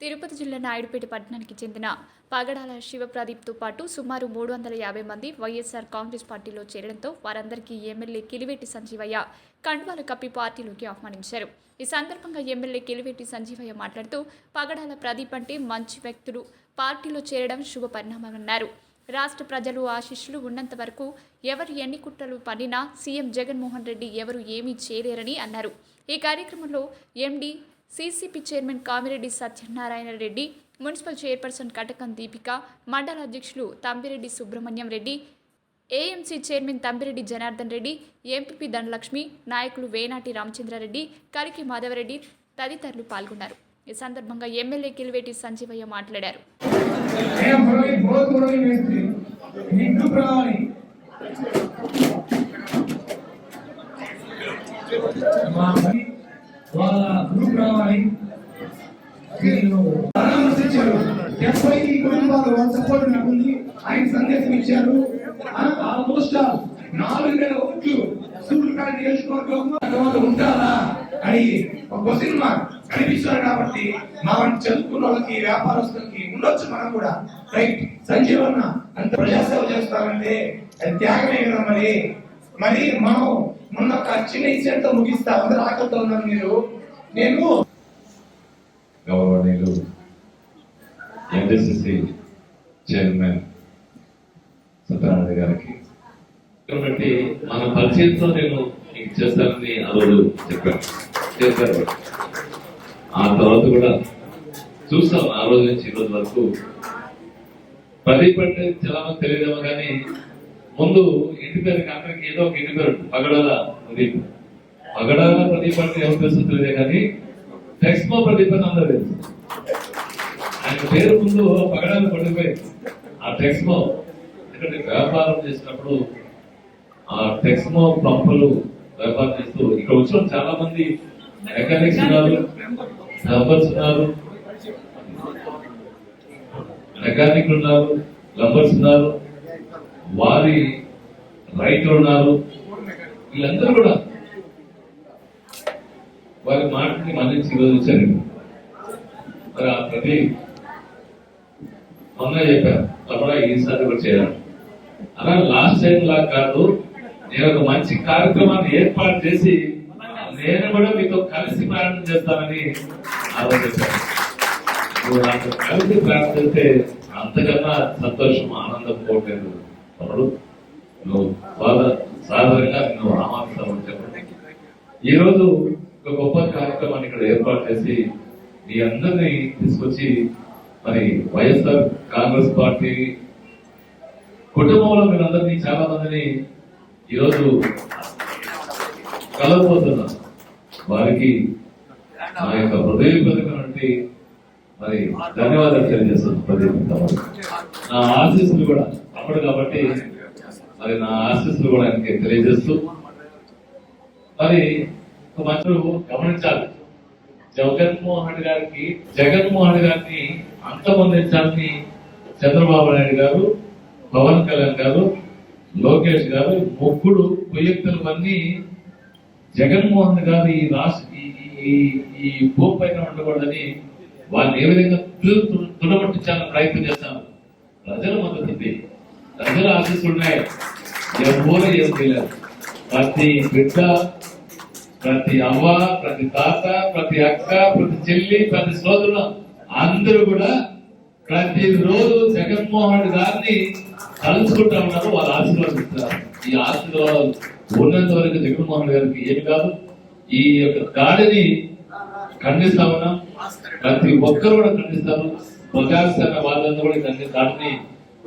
తిరుపతి జిల్లా నాయుడుపేట పట్టణానికి చెందిన పగడాల శివప్రదీప్తో పాటు సుమారు మూడు వందల యాభై మంది వైఎస్ఆర్ కాంగ్రెస్ పార్టీలో చేరడంతో వారందరికీ ఎమ్మెల్యే కిలివేటి సంజీవయ్య కండువాలు కప్పి పార్టీలోకి ఆహ్వానించారు. ఈ సందర్భంగా ఎమ్మెల్యే కిలివేటి సంజీవయ్య మాట్లాడుతూ పగడాల ప్రదీప్ అంటే మంచి వ్యక్తులు. పార్టీలో చేరడం శుభ పరిణామమన్నారు రాష్ట్ర ప్రజలు ఆశీస్సులు ఉన్నంత వరకు ఎవరు ఎన్ని కుట్రలు పడినా సీఎం జగన్మోహన్ రెడ్డి ఎవరు ఏమీ చేయలేరని అన్నారు. ఈ కార్యక్రమంలో MD CCP chairman Kamireddy Satyanarayana Reddy municipal chairperson Katakam Deepika మండల అధ్యక్షులు Thambireddy Subrahmanyam Reddy AMC chairman Thambireddy Janardhan Reddy MPP Dhanalakshmi నాయకులు వేనాటి రామచంద్రారెడ్డి కరికి మాధవరెడ్డి తదితరులు పాల్గొన్నారు. ఈ సందర్భంగా ఎమ్మెల్యే కిలివేటి సంజీవయ్య మాట్లాడారు. వీళ్ళు పరామర్శించారు డెబ్బై కుటుంబాలు వాళ్ళ సపోర్ట్ నాకు ఉంది. ఆయన సందేశం ఇచ్చారు. ఆల్మోస్ట్ నాలుగు వేల ఓట్లు సూర్యకాయ నియోజకవర్గం తర్వాత ఉంటారా? అని ఒక సినిమా మార్క్ కనిపిస్తారు కాబట్టి మా వంటి చదువుకున్న వాళ్ళకి వ్యాపారస్తులకి ఉండొచ్చు మనం కూడా. రైట్ సంజీవన్న అంత ప్రజాసేవ చేస్తారంటే అది త్యాగమే కదా మరి. మరి మనం మొన్న ఒక చిన్న ఇన్సిడెంట్తో ముగిస్తా అందరూ ఆకలితో ఉన్నాను మీరు. నేను గౌరవనీయులు ఎన్టీసీసీ చైర్మన్ సత్యనారాయణ గారికి. కాబట్టి మన పరిచయంతో నేను మీకు చేస్తానని ఆ రోజు చెప్పాను. చేశారు. ఆ తర్వాత కూడా చూస్తాం ఆ రోజు నుంచి ఈ రోజు వరకు. పది పట్టే చాలా తెలియదేమో కానీ ముందు ఇంటి పేరుకి అందరికి ఏదో ఒక ఇంటి పేరు పగడాల ప్రదీప్. పగడాల ప్రదీప్ అంటే ఎవరు తెలుసు తెలియదే కానీ టెక్స్మో ప్రదీప్ అని అందరూ తెలుసు. ఆయన పేరు ముందు పగడాలు పడిపోయింది ఆ టెక్స్మో ఎందుకంటే వ్యాపారం చేసినప్పుడు ఆ టెక్స్మో పంపులు వ్యాపారం చేస్తూ ఇక్కడ వచ్చిన చాలా మంది మెకానిక్స్ ఉన్నారు లంబర్స్ ఉన్నారు మెకానిక్లు ఉన్నారు లంబర్స్ ఉన్నారు వారి రైతులు ఉన్నారు వీళ్ళందరూ కూడా వారి మాటని మళ్ళీ ఈరోజు వచ్చారు. మరి ఆ ప్రతి మొన్న చెప్పాను. తప్పడా ఈసారి కూడా చేయాలి. అలా లాస్ట్ టైం లా కాదు నేను ఒక మంచి కార్యక్రమాన్ని ఏర్పాటు చేసి నేను కూడా మీతో కలిసి ప్రయాణం చేస్తానని ఆలోచించాను. నాకు కలిసి ప్రయాణం చేస్తే అంతకన్నా సంతోషం ఆనందం పోలేదు తమ్ముడు నువ్వు. సాధారణంగా నువ్వు ఆహ్వానిస్తామని చెప్పండి. ఈరోజు ఒక గొప్ప కార్యక్రమాన్ని ఇక్కడ ఏర్పాటు చేసి మీ అందరినీ తీసుకొచ్చి మరి వైఎస్ఆర్ కాంగ్రెస్ పార్టీ కుటుంబంలో మీరందరినీ చాలా మందిని ఈరోజు కలవబోతున్నా వారికి నా యొక్క హృదయపూర్వకమైనటువంటి మరి ధన్యవాదాలు తెలియజేస్తాను ప్రదీప్ నా ఆశీస్సులు కూడా అప్పుడు కాబట్టి మరి నా ఆశీస్సులు కూడా ఆయనకి తెలియజేస్తూ మరి ఒక మంత్రులు గమనించాలి. జగన్మోహన్ గారికి జగన్మోహన్ గారిని అంతమొందించాలని చంద్రబాబు నాయుడు గారు పవన్ కళ్యాణ్ గారు లోకేష్ గారు ముగ్గురు కుయుక్తులవన్నీ జగన్మోహన్ గారు ఈ రాష్ట్ర ఈ- భూమి పైన ఉండకూడదని వాళ్ళని ఏ విధంగా తుడ- ప్రయత్నం చేస్తాను ప్రజల మద్దతు ఉంది. ప్రజల ఆశీస్సులు ఉన్నాయి. ఎవరు ఏం చేయలేదు ప్రతి బిడ్డ ప్రతి అవ్వ ప్రతి తాత ప్రతి అక్క ప్రతి చెల్లి ప్రతి సోదరులు అందరూ కూడా ప్రతి రోజు జగన్మోహన్ గారిని కలుసుకుంటా ఉన్నారు వాళ్ళు ఆశీర్వాదిస్తున్నారు ఈ ఆశీర్వాదాలు ఉన్నంత వరకు జగన్మోహన్ గారికి ఏమి కాదు. ఈ యొక్క దాడిని ఖండిస్తా ఉన్నాం. ప్రతి ఒక్కరు కూడా ఖండిస్తారు. ప్రజాస్వామ్య వాళ్ళందరూ కూడా దాన్ని- దాడిని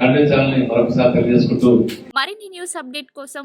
ఖండించాలని మరొకసారి తెలియజేసుకుంటూ మరిన్ని న్యూస్ అప్డేట్ కోసం